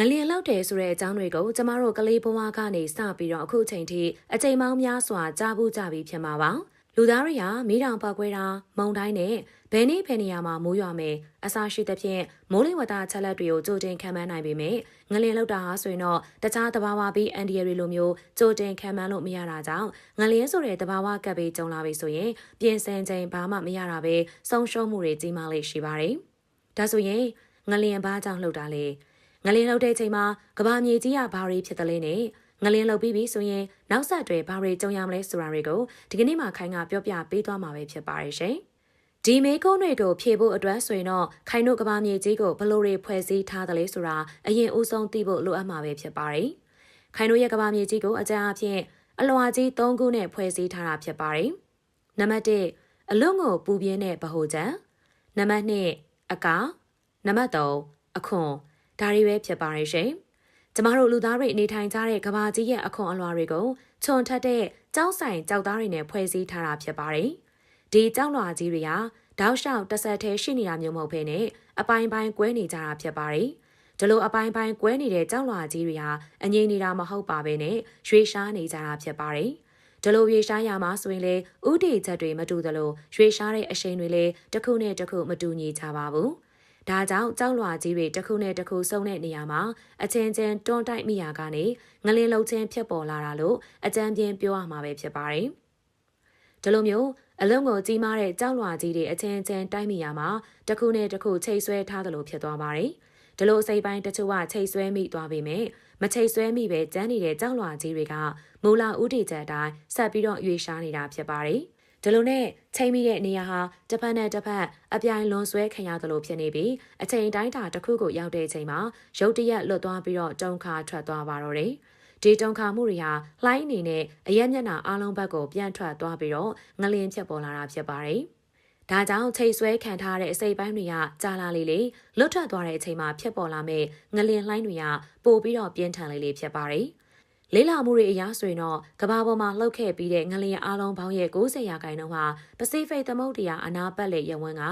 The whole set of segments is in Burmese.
ငလျင်လောက်တယ်ဆိုတဲ့အကြောင်းတွေကိုကျမတို့ကလေးဘဝကနေစပြီးတော့အခုချိန်ထိအချိန်ပေါင်းများစွာကြားဘူးကြပြီးဖြစ်မှာပါလူသားတွေကမိတောင်ပောက်ကွဲတာမုံတိုင်းနဲ့ဘယ်နည်းဘယ်နေရာမှာမိုးရွာမယ်အစာရှိသဖြင့်မိုးလေဝသချက်လက်တွေကိုကြိုတင်ခံမှန်းနိုင်ပေမဲ့ငလျင်လောက်တာဟာဆိုရင်တော့တခြားတဘာဝပြီးအန်ဒီရရီလိုမျိုးကြိုတင်ခံမှန်းလို့မရတာကြောင့်ငလျင်ဆိုတဲ့တဘာဝကပ်ပြီးကြုံလာပြီဆိုရင်ပြင်ဆင်ချိန်ဘာမှမရတာပဲဆုံးရှုံးမှုတွေကြီးမားလေးရှိပါတယ်ဒါဆိုရင်ငလျင်ဘာကြောင့်လှုပ်တာလဲ ငလင်းလောက်တဲ့ချိန်မှာကဘာမြေကြီးကဘာတွေဖြစ်တယ်လဲနဲ့ငလင်းလောက်ပြီးပြီဆိုရင်နောက်ဆက်တွဲဘာတွေကြုံရမလဲဆိုတာတွေကိုဒီကနေ့မှခိုင်ကပြောပြပေးသွားမှာပဲဖြစ်ပါရဲ့ရှင်။ဒီမေကုန်းတွေကိုဖြေဖို့အတွက်ဆိုရင်တော့ခိုင်တို့ကဘာမြေကြီးကိုဘလို့တွေဖွဲ့စည်းထားတယ်လဲဆိုတာအရင်ဦးဆုံးသိဖို့လိုအပ်မှာပဲဖြစ်ပါတယ်။ခိုင်တို့ရဲ့ကဘာမြေကြီးကိုအကြမ်းအဖြစ်အလွာကြီး၃ခုနဲ့ဖွဲ့စည်းထားတာဖြစ်ပါတယ်။နံပါတ်1အလွန်ကိုပူပြင်းတဲ့ဗဟိုချက်နံပါတ်2အကာနံပါတ်3အခွန် ဒါတွေပဲဖြစ်ပါရဲ့ရှင်။ကျမတို့လူသားတွေအနေထိုင်ကြတဲ့ကဘာကြီးရဲ့အခွန်အလွှာတွေကိုခြုံထက်တဲ့ကြောက်ဆိုင်ကြောက်သားတွေနဲ့ဖွဲ့စည်းထားတာဖြစ်ပါတယ်။ဒီကြောက်လွှာကြီးတွေဟာတောက်လျှောက်တစ်ဆက်တည်းရှိနေတာမျိုးမဟုတ်ဘဲနဲ့အပိုင်းပိုင်းကွဲနေကြတာဖြစ်ပါတယ်။ဒီလိုအပိုင်းပိုင်းကွဲနေတဲ့ကြောက်လွှာကြီးတွေဟာအငြိမ်နေတာမဟုတ်ပါဘဲနဲ့ရွေရှားနေကြတာဖြစ်ပါတယ်။ဒီလိုရွေရှားရမှာဆိုရင်လေဥတီချက်တွေမတူသလိုရွေရှားတဲ့အရှိန်တွေလည်းတစ်ခုနဲ့တစ်ခုမတူညီကြပါဘူး။ ဒါကြောင့်ကြောက်လွှာကြီးတွေတစ်ခုနဲ့တစ်ခုစုံတဲ့နေရာမှာအချင်းချင်းတွန်းတိုက်မိရာကနေငလင်းလုံးချင်းဖြစ်ပေါ်လာတာလို့အကြံပြင်းပြောရမှာပဲဖြစ်ပါတယ်။ဒီလိုမျိုးအလုံးကိုကြီးမားတဲ့ကြောက်လွှာကြီးတွေအချင်းချင်းတိုက်မိရာမှာတစ်ခုနဲ့တစ်ခုချိတ်ဆွဲထားသလိုဖြစ်သွားပါတယ်။ဒီလိုစိတ်ပိုင်းတချို့ကချိတ်ဆွဲမိသွားပေမဲ့မချိတ်ဆွဲမိပဲကျန်းနေတဲ့ကြောက်လွှာကြီးတွေကမူလာဥတီချက်အတိုင်းဆက်ပြီးတော့ရွေရှားနေတာဖြစ်ပါတယ်။ ဒီလိုနဲ့ချိန်မိတဲ့နေရာဟာတစ်ဖက်နဲ့တစ်ဖက်အပြိုင်လွန်ဆွဲခံရသလိုဖြစ်နေပြီးအချိန်တိုင်းတာတစ်ခုကိုရောက်တဲ့အချိန်မှာရုတ်တရက်လွတ်သွားပြီးတော့တုံခါထွက်သွားပါတော့တယ်။ဒီတုံခါမှုတွေဟာလှိုင်းအနေနဲ့အရက်မျက်နှာအားလုံးဘက်ကိုပြန့်ထွက်သွားပြီးတော့ငလင်းဖြစ်ပေါ်လာတာဖြစ်ပါတယ်။ဒါကြောင့်ချိန်ဆွဲခံထားတဲ့အစိပ်ပိုင်းတွေကကြာလာလေလေလွတ်ထွက်သွားတဲ့အချိန်မှာဖြစ်ပေါ်လာမဲ့ငလင်လှိုင်းတွေကပိုပြီးတော့ပြင်းထန်လေလေဖြစ်ပါတယ်။ လေးလာမှုတွေအရဆိုရင်တော့ကဘာပေါ်မှာလှုပ်ခဲ့ပြီးတဲ့ငလျင်အားလုံးပေါင်းရဲ့90ရာခိုင်နှုန်းဟာပစိဖိတ်သမုဒ္ဒရာအနာပတ်လေရဝန်းက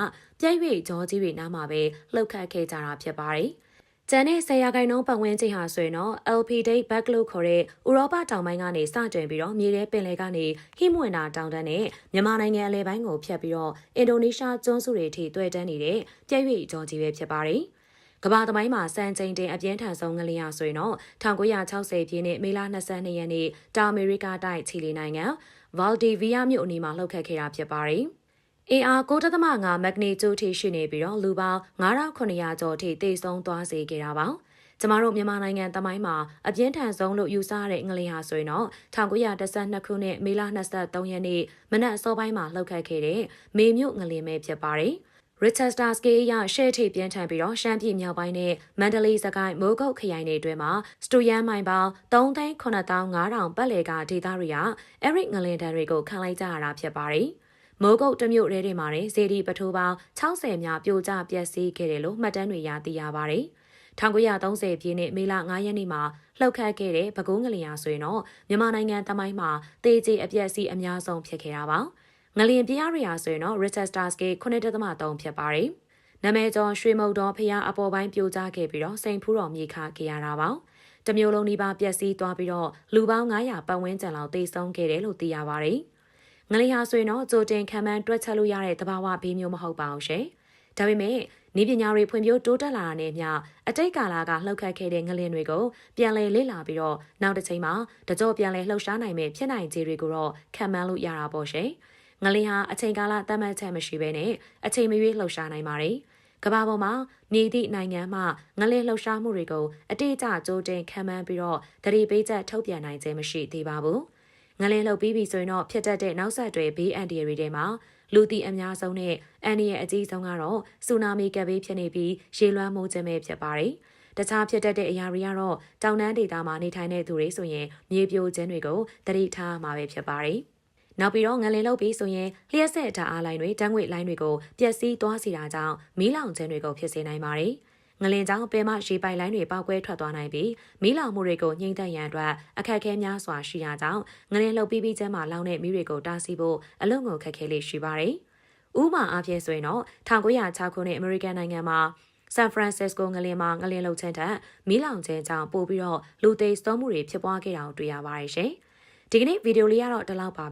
ပြည့်၍ဂျောကြီးတွေနားမှာပဲလှုပ်ခတ်ခဲ့ကြတာဖြစ်ပါတယ်။ကျန်တဲ့ဆယ်ရာခိုင်နှုန်းပတ်ဝန်းကျင်ဟာဆိုရင်တော့ LP Date Back လို့ခေါ်တဲ့ဥရောပတောင်ပိုင်းကနေစတင်ပြီးတော့မြေထဲပင်လယ်ကနေဟိမွင်နာတောင်တန်းနဲ့မြန်မာနိုင်ငံအလဲပိုင်းကိုဖြတ်ပြီးတော့အင်ဒိုနီးရှားကျွန်းစုတွေထိတွေ့တန်းနေတဲ့ပြည့်၍ဂျောကြီးပဲဖြစ်ပါတယ်။ ကမ္ဘာသမိုင်းမှာစံချိန်တင်အပြင်းထန်ဆုံးငလျင်ဆိုရင်တော့1960ပြည့်နှစ်မေလ22ရက်နေ့တောင်အမေရိကတိုက်ချီလီနိုင်ငံဗာလ်ဒီဗီယာမြို့အနီးမှာလှုပ်ခတ်ခဲ့တာဖြစ်ပါတယ်။အင်အား9.5မက်ဂနီကျူထိရှိနေပြီးတော့လူပေါင်း9900ကျော်ထိတိတ်ဆုံးသွားစေခဲ့တာပါ။ကျမတို့မြန်မာနိုင်ငံတမိုင်းမှာအပြင်းထန်ဆုံးလို့ယူဆရတဲ့ငလျင်ဟာဆိုရင်တော့1912ခုနှစ်မေလ23ရက်နေ့မနက်အစောပိုင်းမှာလှုပ်ခတ်ခဲ့တဲ့မေမြို့ငလျင်ပဲဖြစ်ပါတယ်။ Richester Scale အရရှဲထိပ်ပြင်းထန်ပြီးတော့ရှမ်းပြည်မြောက်ပိုင်းနဲ့မန္တလေးစကိုင်းမိုးကုတ်ခရိုင်တွေအတွင်းမှာစတူယန်မိုင်ပေါင်း3,9500ပတ်လည်ကဒေသတွေကအဲ့ဒီငလင်တန်တွေကိုခံလိုက်ကြရတာဖြစ်ပါတယ်။မိုးကုတ်တမျိုးတဲတွေမှာနေဇေဒီပထိုးပေါင်း60များပြိုကျပျက်စီးခဲ့တယ်လို့မှတ်တမ်းတွေရသိရပါတယ်။1930ပြည့်နှစ်မေလ9ရက်နေ့မှာလှုပ်ခတ်ခဲ့တဲ့ပဲခူးငလျာဆိုရင်တော့မြန်မာနိုင်ငံတမိုင်းမှာတေးကြီးအပျက်စီးအများဆုံးဖြစ်ခဲ့တာပါ။ ငလျင်ပြားရရာဆိုရင်တော့ Richter scale 9.3ဖြစ်ပါတယ်။နာမည်ကျော်ရွှေမုတ်တော်ဖျားအပေါ်ပိုင်းပြိုကျခဲ့ပြီးတော့စိန်ဖူးတော်မြေခခဲ့ရတာပါ။တမျိုးလုံးဒီပါပျက်စီးသွားပြီးတော့လူပေါင်း900ပတ်ဝန်းကျင်လောက်တိတ်ဆုံးခဲ့တယ်လို့သိရပါတယ်။ငလျင်ဟာဆိုရင်တော့ကြိုတင်ခံမှန်းတွက်ချက်လို့ရတဲ့သဘာဝဘေးမျိုးမဟုတ်ပါဘူးရှင်။ဒါပေမဲ့နေပညာတွေဖွံ့ဖြိုးတိုးတက်လာတာနဲ့မျှအတိတ်ကာလကလှုပ်ခတ်ခဲ့တဲ့ငလင်တွေကိုပြန်လည်လေ့လာပြီးတော့နောက်တစ်ချိန်မှာတကြော့ပြန်လည်လှုပ်ရှားနိုင်မဲ့ဖြစ်နိုင်ခြေတွေကိုတော့ခံမှန်းလို့ရတာပေါ့ရှင်။ ငလင်ဟာအချိန်ကာလသတ်မှတ်ချက်မရှိဘဲနဲ့အချိန်မရွေးလှုပ်ရှားနိုင်ပါတယ်။ကမ္ဘာပေါ်မှာနေသည့်နိုင်ငံမှငလင်လှုပ်ရှားမှုတွေကိုအတိအကျကြိုးတင်ခံမှန်းပြီးတော့တတိပေးချက်ထုတ်ပြန်နိုင်ခြင်းမရှိသေးပါဘူး။ငလင်လှုပ်ပြီးပြီဆိုရင်တော့ဖြစ်တတ်တဲ့နောက်ဆက်တွဲဘေးအန္တရာယ်တွေမှာလူတီအများဆုံးနဲ့အန္တရာယ်အကြီးဆုံးကတော့ဆူနာမီကပ်ဘေးဖြစ်နေပြီးရေလွှမ်းမှုခြင်းပဲဖြစ်ပါတယ်။တခြားဖြစ်တတ်တဲ့အရာတွေကတော့တောင်တန်းဒေသမှာနေထိုင်တဲ့သူတွေဆိုရင်မြေပြိုခြင်းတွေကိုတတိထားမှာပဲဖြစ်ပါတယ်။ နောက်ပြီးတော့ငလင်လုပ်ပြီးဆိုရင်လျှက်ဆက်ဓာတ်အားလိုင်းတွေတန်းငွေလိုင်းတွေကိုပျက်စီးသွားစေတာကြောင့်မီးလောင်ခြင်းတွေကိုဖြစ်စေနိုင်ပါတယ်။ငလင်ကြောင့်ပင်မရေပိုက်လိုင်းတွေပေါက်ကွဲထွက်သွားနိုင်ပြီးမီးလောင်မှုတွေကိုညှိမ့်သက်ရန်အတွက်အခက်အခဲများစွာရှိရာကြောင့်ငလင်လှုပ်ပြီးပြီးကျမှလောင်တဲ့မီးတွေကိုတားဆီးဖို့အလုံကိုခက်ခဲလေးရှိပါတယ်။ဥပမာအားဖြင့်ဆိုရင်တော့1906ခုနှစ်အမေရိကန်နိုင်ငံမှာဆန်ဖရန်စစ္စကိုငလင်မှာငလင်လှုပ်ခြင်းထက်မီးလောင်ခြင်းကြောင့်ပို့ပြီးတော့လူသေဆုံးမှုတွေဖြစ်ပွားခဲ့တာကိုတွေ့ရပါတယ်ရှင်။ဒီကနေ့ဗီဒီယိုလေးကတော့ဒီလောက်ပါ